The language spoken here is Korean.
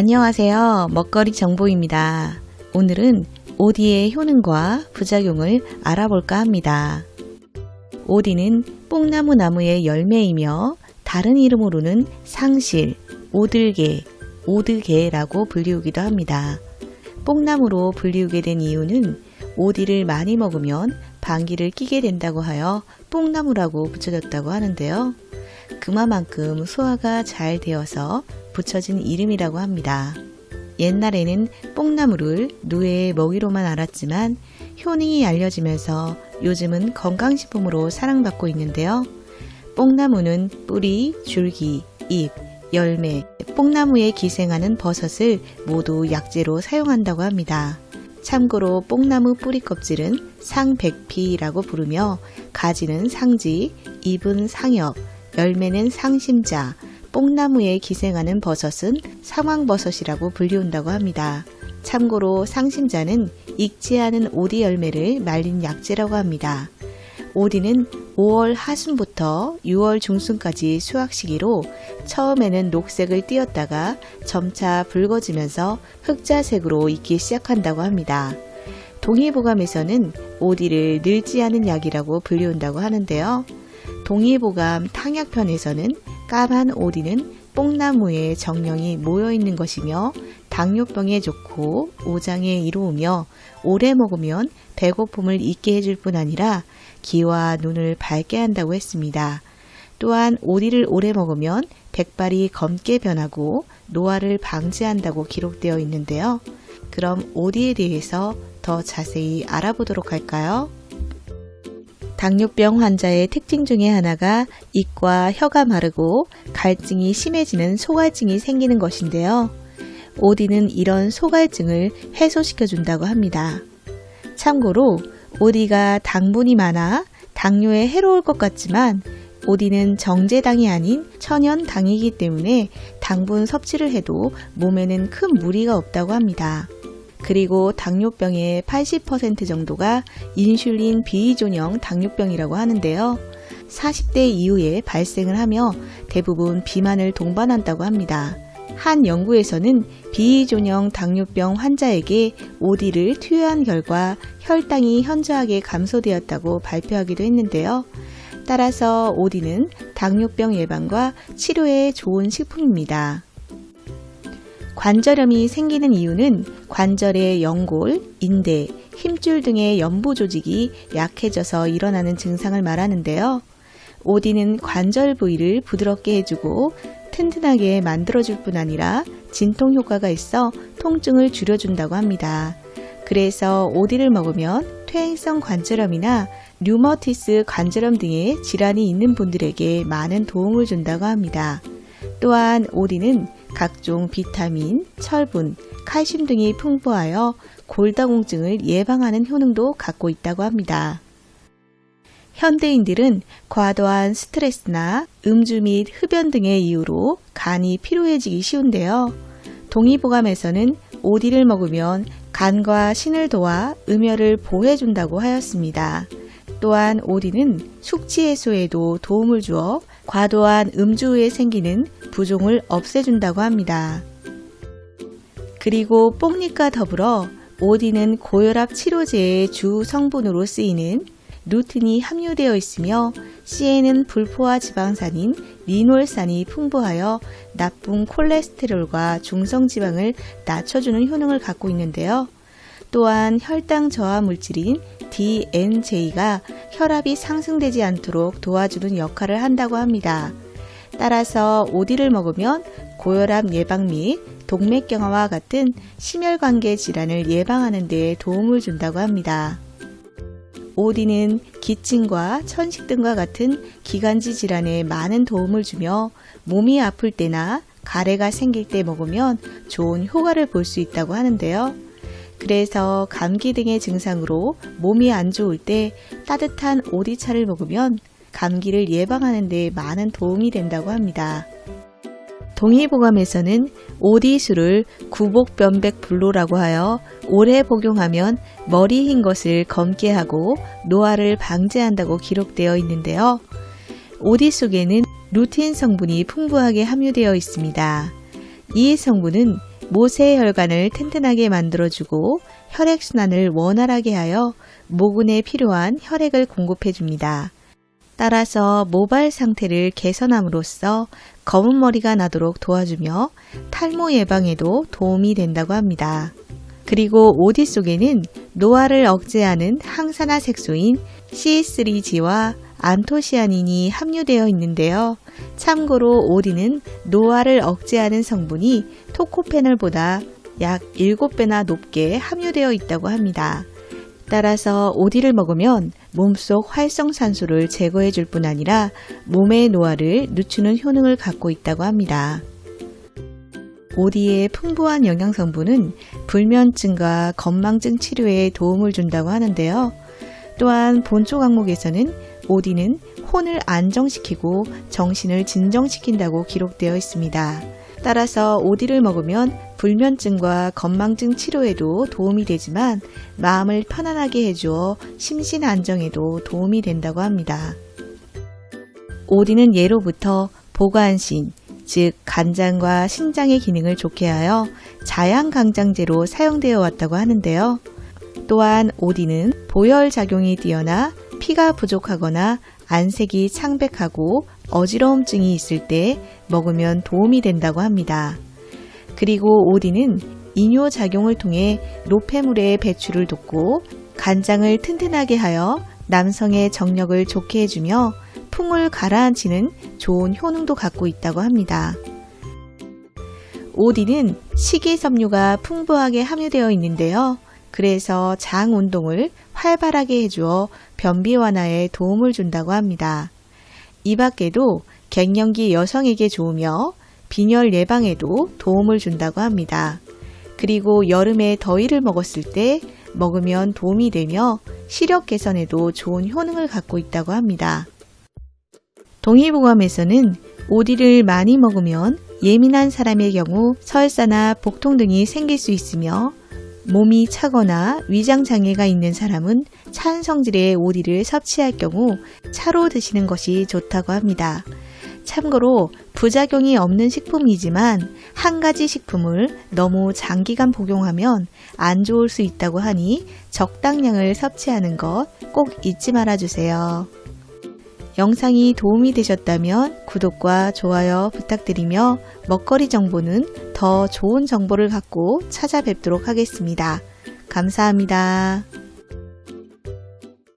안녕하세요. 먹거리 정보입니다. 오늘은 오디의 효능과 부작용을 알아볼까 합니다. 오디는 뽕나무 나무의 열매이며 다른 이름으로는 상실, 오들개, 오드개라고 불리우기도 합니다. 뽕나무로 불리우게 된 이유는 오디를 많이 먹으면 방귀를 끼게 된다고 하여 뽕나무라고 붙여졌다고 하는데요. 그만큼 소화가 잘 되어서 붙여진 이름이라고 합니다. 옛날에는 뽕나무를 누에의 먹이로만 알았지만 효능이 알려지면서 요즘은 건강식품으로 사랑받고 있는데요. 뽕나무는 뿌리, 줄기, 잎, 열매, 뽕나무에 기생하는 버섯을 모두 약재로 사용한다고 합니다. 참고로 뽕나무 뿌리 껍질은 상백피라고 부르며 가지는 상지, 잎은 상엽, 열매는 상심자, 뽕나무에 기생하는 버섯은 상황버섯이라고 불리운다고 합니다. 참고로 상심자는 익지 않은 오디 열매를 말린 약재라고 합니다. 오디는 5월 하순부터 6월 중순까지 수확 시기로 처음에는 녹색을 띄었다가 점차 붉어지면서 흑자색으로 익기 시작한다고 합니다. 동의보감에서는 오디를 늙지 않은 약이라고 불리운다고 하는데요. 동의보감 탕약편에서는 까만 오디는 뽕나무에 정령이 모여 있는 것이며 당뇨병에 좋고 오장에 이로우며 오래 먹으면 배고픔을 잊게 해줄 뿐 아니라 기와 눈을 밝게 한다고 했습니다. 또한 오디를 오래 먹으면 백발이 검게 변하고 노화를 방지한다고 기록되어 있는데요. 그럼 오디에 대해서 더 자세히 알아보도록 할까요? 당뇨병 환자의 특징 중에 하나가 입과 혀가 마르고 갈증이 심해지는 소갈증이 생기는 것인데요. 오디는 이런 소갈증을 해소시켜 준다고 합니다. 참고로 오디가 당분이 많아 당뇨에 해로울 것 같지만 오디는 정제당이 아닌 천연당이기 때문에 당분 섭취를 해도 몸에는 큰 무리가 없다고 합니다. 그리고 당뇨병의 80% 정도가 인슐린 비이존형 당뇨병이라고 하는데요. 40대 이후에 발생을 하며 대부분 비만을 동반한다고 합니다. 한 연구에서는 비이존형 당뇨병 환자에게 오디를 투여한 결과 혈당이 현저하게 감소되었다고 발표하기도 했는데요. 따라서 오디는 당뇨병 예방과 치료에 좋은 식품입니다. 관절염이 생기는 이유는 관절의 연골, 인대, 힘줄 등의 연부 조직이 약해져서 일어나는 증상을 말하는데요. 오디는 관절 부위를 부드럽게 해주고 튼튼하게 만들어줄 뿐 아니라 진통 효과가 있어 통증을 줄여준다고 합니다. 그래서 오디를 먹으면 퇴행성 관절염이나 류머티스 관절염 등의 질환이 있는 분들에게 많은 도움을 준다고 합니다. 또한 오디는 각종 비타민, 철분, 칼슘 등이 풍부하여 골다공증을 예방하는 효능도 갖고 있다고 합니다. 현대인들은 과도한 스트레스나 음주 및 흡연 등의 이유로 간이 피로해지기 쉬운데요. 동의보감에서는 오디를 먹으면 간과 신을 도와 음혈을 보호해준다고 하였습니다. 또한 오디는 숙취 해소에도 도움을 주어 과도한 음주 후에 생기는 부종을 없애준다고 합니다. 그리고 뽕잎과 더불어 오디는 고혈압 치료제의 주 성분으로 쓰이는 루틴이 함유되어 있으며 C에는 불포화 지방산인 리놀산이 풍부하여 나쁜 콜레스테롤과 중성 지방을 낮춰주는 효능을 갖고 있는데요. 또한 혈당 저하 물질인 DNJ가 혈압이 상승되지 않도록 도와주는 역할을 한다고 합니다. 따라서 오디를 먹으면 고혈압 예방 및 동맥경화와 같은 심혈관계 질환을 예방하는 데 도움을 준다고 합니다. 오디는 기침과 천식 등과 같은 기관지 질환에 많은 도움을 주며 몸이 아플 때나 가래가 생길 때 먹으면 좋은 효과를 볼 수 있다고 하는데요. 그래서 감기 등의 증상으로 몸이 안 좋을 때 따뜻한 오디차를 먹으면 감기를 예방하는 데 많은 도움이 된다고 합니다. 동의보감에서는 오디수를 구복변백 불로라고 하여 오래 복용하면 머리 흰 것을 검게 하고 노화를 방지한다고 기록되어 있는데요. 오디 속에는 루틴 성분이 풍부하게 함유되어 있습니다. 이 성분은 모세 혈관을 튼튼하게 만들어주고 혈액순환을 원활하게 하여 모근에 필요한 혈액을 공급해 줍니다. 따라서 모발 상태를 개선함으로써 검은 머리가 나도록 도와주며 탈모 예방에도 도움이 된다고 합니다. 그리고 오디 속에는 노화를 억제하는 항산화 색소인 C3G와 안토시아닌이 함유되어 있는데요. 참고로 오디는 노화를 억제하는 성분이 토코페놀보다 약 7배나 높게 함유되어 있다고 합니다. 따라서 오디를 먹으면 몸속 활성산소를 제거해 줄 뿐 아니라 몸의 노화를 늦추는 효능을 갖고 있다고 합니다. 오디의 풍부한 영양 성분은 불면증과 건망증 치료에 도움을 준다고 하는데요. 또한 본초 강목에서는 오디는 혼을 안정시키고 정신을 진정시킨다고 기록되어 있습니다. 따라서 오디를 먹으면 불면증과 건망증 치료에도 도움이 되지만 마음을 편안하게 해주어 심신 안정에도 도움이 된다고 합니다. 오디는 예로부터 보관신, 즉 간장과 신장의 기능을 좋게 하여 자양강장제로 사용되어 왔다고 하는데요. 또한 오디는 보혈 작용이 뛰어나 피가 부족하거나 안색이 창백하고 어지러움증이 있을 때 먹으면 도움이 된다고 합니다. 그리고 오디는 이뇨 작용을 통해 노폐물의 배출을 돕고 간장을 튼튼하게 하여 남성의 정력을 좋게 해주며 풍을 가라앉히는 좋은 효능도 갖고 있다고 합니다. 오디는 식이섬유가 풍부하게 함유되어 있는데요. 그래서 장 운동을 활발하게 해주어 변비 완화에 도움을 준다고 합니다. 이 밖에도 갱년기 여성에게 좋으며 빈혈 예방에도 도움을 준다고 합니다. 그리고 여름에 더위를 먹었을 때 먹으면 도움이 되며 시력 개선에도 좋은 효능을 갖고 있다고 합니다. 동의보감에서는 오디를 많이 먹으면 예민한 사람의 경우 설사나 복통 등이 생길 수 있으며 몸이 차거나 위장 장애가 있는 사람은 찬 성질의 오디를 섭취할 경우 차로 드시는 것이 좋다고 합니다. 참고로 부작용이 없는 식품이지만 한 가지 식품을 너무 장기간 복용하면 안 좋을 수 있다고 하니 적당량을 섭취하는 것 꼭 잊지 말아 주세요. 영상이 도움이 되셨다면 구독과 좋아요 부탁드리며 먹거리 정보는 더 좋은 정보를 갖고 찾아뵙도록 하겠습니다. 감사합니다.